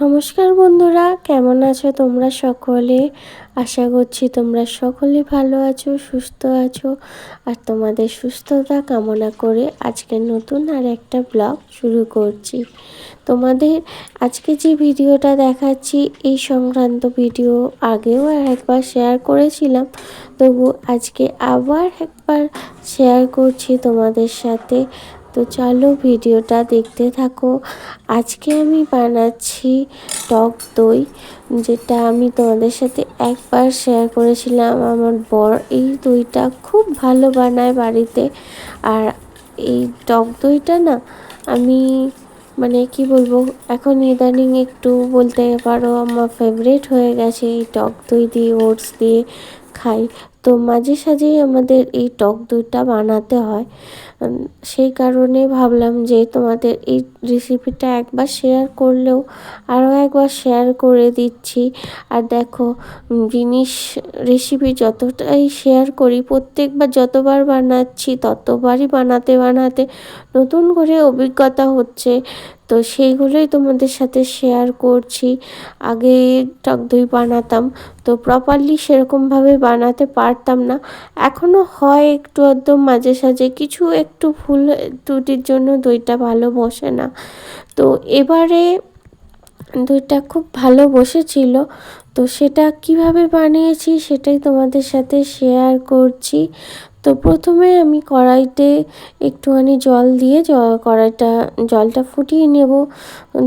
নমস্কার বন্ধুরা, কেমন আছো তোমরা সকলে? আশা করছি তোমরা সকলে ভালো আছো, সুস্থ আছো, আর তোমাদের সুস্থতা কামনা করে আজকে নতুন আর একটা ব্লগ শুরু করছি। তোমাদের আজকে যে ভিডিওটা দেখাচ্ছি, এই সংক্রান্ত ভিডিও আগেও একবার শেয়ার করেছিলাম, তবু আজকে আবার একবার শেয়ার করছি তোমাদের সাথে। তো চলো ভিডিওটা দেখতে থাকো। আজকে আমি বানাচ্ছি টক দই, যেটা আমি তোমাদের সাথে একবার শেয়ার করেছিলাম। আমার বর এই দইটা খুব ভালো বানায় বাড়িতে। আর এই টক দইটা না, আমি মানে কি বলব, এখন ইদানিং একটু বলতে পারো আমার ফেভারেট হয়ে গেছে এই টক দই দিয়ে, ওটস দিয়ে খাই। তো মাঝে সাঝেই আমাদের এই টক দইটা বানাতে হয়। সেই কারণে ভাবলাম যে তোমাদের এই রেসিপিটা একবার শেয়ার করলেও আরও একবার শেয়ার করে দিচ্ছি। আর দেখো জিনিস রেসিপি যতটাই শেয়ার করি, প্রত্যেকবার যতবার বানাচ্ছি, ততবারই বানাতে বানাতে নতুন করে অভিজ্ঞতা হচ্ছে। তো সেইগুলোই তোমাদের সাথে শেয়ার করছি। আগে টক দই বানাতাম, তো প্রপারলি সেরকমভাবে বানাতে পারতাম না। এখনও হয় একটু একদম মাঝে সাঝে, কিছু একটু ভুল দুটির জন্য দইটা ভালো বসে না। তো এবারে দইটা খুব ভালো বসেছিল তো সেটা কীভাবে বানিয়েছি সেটাই তোমাদের সাথে শেয়ার করছি। তো প্রথমে আমি কড়াইতে একটুখানি জল দিয়ে কড়াইটা, জলটা ফুটিয়ে নেব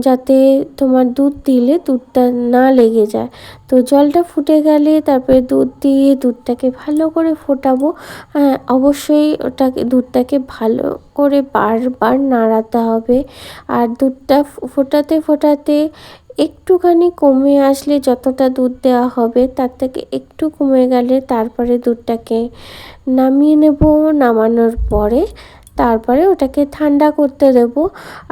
যাতে তোমার দুধ দিলে দুধটা না লেগে যায়। তো জলটা ফুটে গেলে তারপরে দুধ দিয়ে দুধটাকে ভালো করে ফোটাবো। হ্যাঁ অবশ্যই ওটাকে, দুধটাকে ভালো করে বারবার নাড়াতে হবে। আর দুধটা ফোটাতে ফোটাতে একটুখানি কমে আসলে যতটা দুধ দেওয়া হবে, তার থেকে একটু কমে গেলে তারপরে দুধটাকে নামিয়ে নেব, নামানোর পরে তারপরে ওটাকে ঠান্ডা করতে দেব।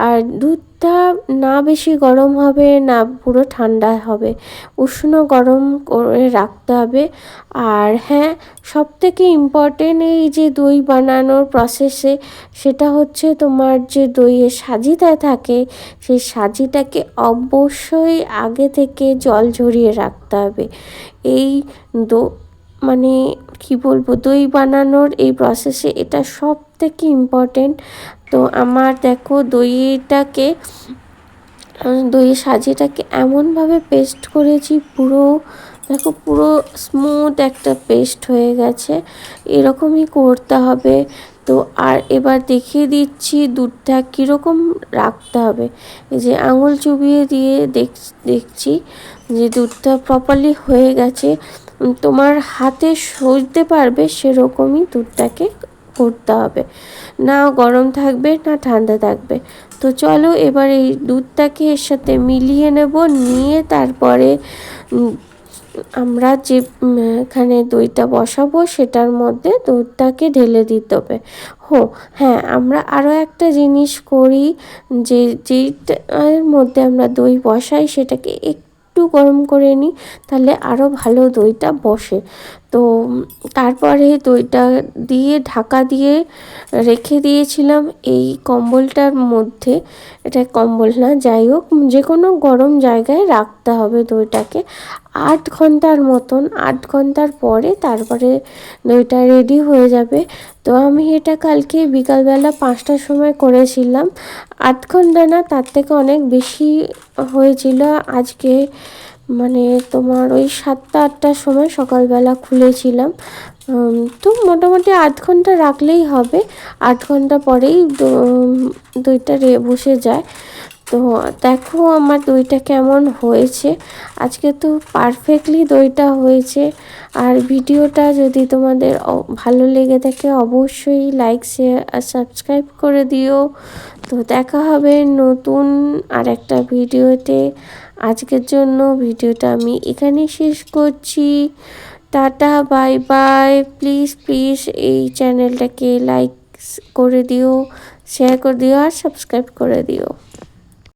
আর দুধটা না বেশি গরম হবে না পুরো ঠান্ডা হবে, উষ্ণ গরম করে রাখতে হবে। আর হ্যাঁ সব থেকে ইম্পর্টেন্ট এই যে দই বানানোর প্রসেসে সেটা হচ্ছে তোমার যে দইয়ের সাজিটা থাকে, সেই সাজিটাকে অবশ্যই আগে থেকে জল ঝরিয়ে রাখতে হবে। এই দো মানে কি বলব, দই বানানোর এই প্রসেসে এটা সব থেকে ইম্পর্টেন্ট তো আমার দেখো দইটাকে দইয়ের সাজিটাকে এমনভাবে পেস্ট করেছি, পুরো, দেখো পুরো স্মুথ একটা পেস্ট হয়ে গেছে। এরকমই করতে হবে। তো আর এবার দেখিয়ে দিচ্ছি দুধটা কীরকম রাখতে হবে। যে আঙুল চুবিয়ে দিয়ে দেখ, দেখছি যে দুধটা প্রপারলি হয়ে গেছে। তোমার হাতে সইতে পারবে সেরকমই দুধটাকে করতে হবে। না গরম থাকবে, না ঠান্ডা থাকবে। তো চলো এবার এই দুধটাকে এর সাথে মিলিয়ে নেব, নিয়ে তারপরে আমরা যে এখানে দইটা বসাবো সেটার মধ্যে দুধটাকে ঢেলে দিতে হবে। হো হ্যাঁ আমরা আরও একটা জিনিস করি যে যেইটার মধ্যে আমরা দই বসাই সেটাকে একটু গরম করে নিই, তাহলে আরও ভালো দইটা বসে। তো তারপরে দইটা দিয়ে, ঢাকা দিয়ে রেখে দিয়েছিলাম এই কম্বলটার মধ্যে। এটা কম্বল না, যাই হোক যে কোনো গরম জায়গায় রাখতে হবে দইটাকে। আট ঘণ্টার মতন, আট ঘণ্টার পরে তারপরে দইটা রেডি হয়ে যাবে। তো আমি এটা কালকে বিকালবেলা পাঁচটার সময় করেছিলাম। আট ঘণ্টা না, তার থেকে অনেক বেশি হয়েছিল। আজকে মানে তোমার ওই সাতটা, আটটার সময় সকালবেলা খুলেছিলাম। তো মোটামুটি আধ ঘণ্টা রাখলেই হবে। আধ ঘণ্টা পরেই দইটা রে, বসে যায়। তো দেখো আমার দইটা কেমন হয়েছে। আজকে তো পারফেক্টলি দইটা হয়েছে। আর ভিডিওটা যদি তোমাদের ভালো লেগে থাকে অবশ্যই লাইক শেয়ার আর সাবস্ক্রাইব করে দিও। তো দেখা হবে নতুন আর একটা ভিডিওতে। আজকের জন্য ভিডিওটা আমি এখানেই শেষ করছি। Tata bye bye please please এই চ্যানেলটাকে লাইক করে দিও। শেয়ার করে দিও আর সাবস্ক্রাইব করে দিও।